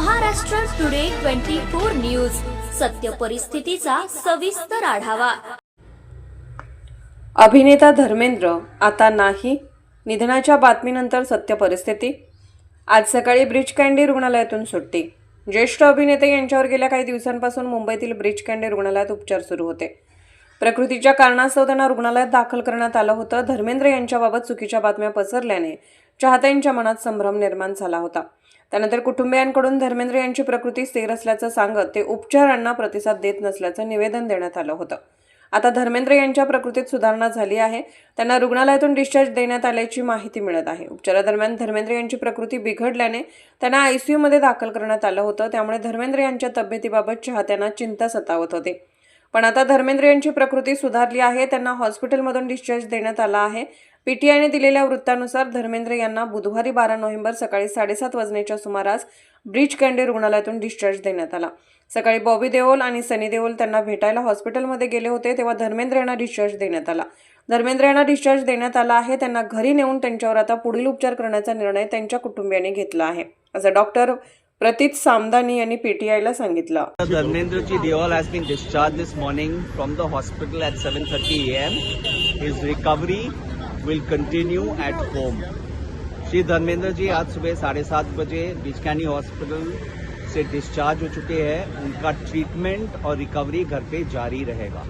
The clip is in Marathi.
Maharashtra today twenty four news. सत्य परिस्थितीचा सविस्तर आढावा. अभिनेता धर्मेंद्र आता नाही. निधनाच्या बातमीनंतर सत्य परिस्थिती. आज सकाळी ब्रिज कँडी रुग्णालयातून सुट्टी. ज्येष्ठ अभिनेते यांच्यावर गेल्या काही दिवसांपासून मुंबईतील ब्रिज कँडी रुग्णालयात उपचार सुरू होते. प्रकृतीच्या कारणास्तव त्यांना रुग्णालयात दाखल करण्यात आलं होतं. धर्मेंद्र यांच्याबाबत चुकीच्या बातम्या पसरल्याने चाहत्यांच्या मनात संभ्रम निर्माण झाला होता. त्यानंतर कुटुंबियांकडून धर्मेंद्र यांची प्रकृती स्थिर असल्याचं सांगत ते उपचारांना प्रतिसाद देत नसल्याचं निवेदन देण्यात आलं होतं. आता धर्मेंद्र यांच्या प्रकृतीत सुधारणा झाली आहे. त्यांना रुग्णालयातून डिस्चार्ज देण्यात आल्याची माहिती मिळत आहे. उपचारादरम्यान धर्मेंद्र यांची प्रकृती बिघडल्याने त्यांना आयसीयूमध्ये दाखल करण्यात आलं होतं. त्यामुळे धर्मेंद्र यांच्या तब्येतीबाबत चाहत्यांना चिंता सतावत होते. पण आता धर्मेंद्र यांची प्रकृती सुधारली आहे. त्यांना हॉस्पिटलमधून डिस्चार्ज देण्यात आला आहे. पीटीआयने दिलेल्या वृत्तानुसार धर्मेंद्र यांना बुधवारी बारा नोव्हेंबर सकाळी साडेसात वाजण्याच्या सुमारास ब्रिज कँडी रुग्णालयातून डिस्चार्ज देण्यात आला. सकाळी बॉबी देओल आणि सनी देओल त्यांना भेटायला हॉस्पिटलमध्ये गेले होते तेव्हा धर्मेंद्र यांना डिस्चार्ज देण्यात आला. धर्मेंद्र यांना डिस्चार्ज देण्यात आला आहे. त्यांना घरी नेऊन त्यांच्यावर आता पुढील उपचार करण्याचा निर्णय त्यांच्या कुटुंबियांनी घेतला आहे. असं डॉक्टर Pratit सामदानी यांनी पीटीआयला सांगितलं Dharmendra ji Deol has been discharge this morning from the hospital at seven thirty A M his recovery will continue at home Shri Dharmendra ji आज सुबह साढ़े सात बजे बिजकैनी हॉस्पिटल से डिस्चार्ज हो चुके हैं उनका ट्रीटमेंट और रिकवरी घर पे जारी रहेगा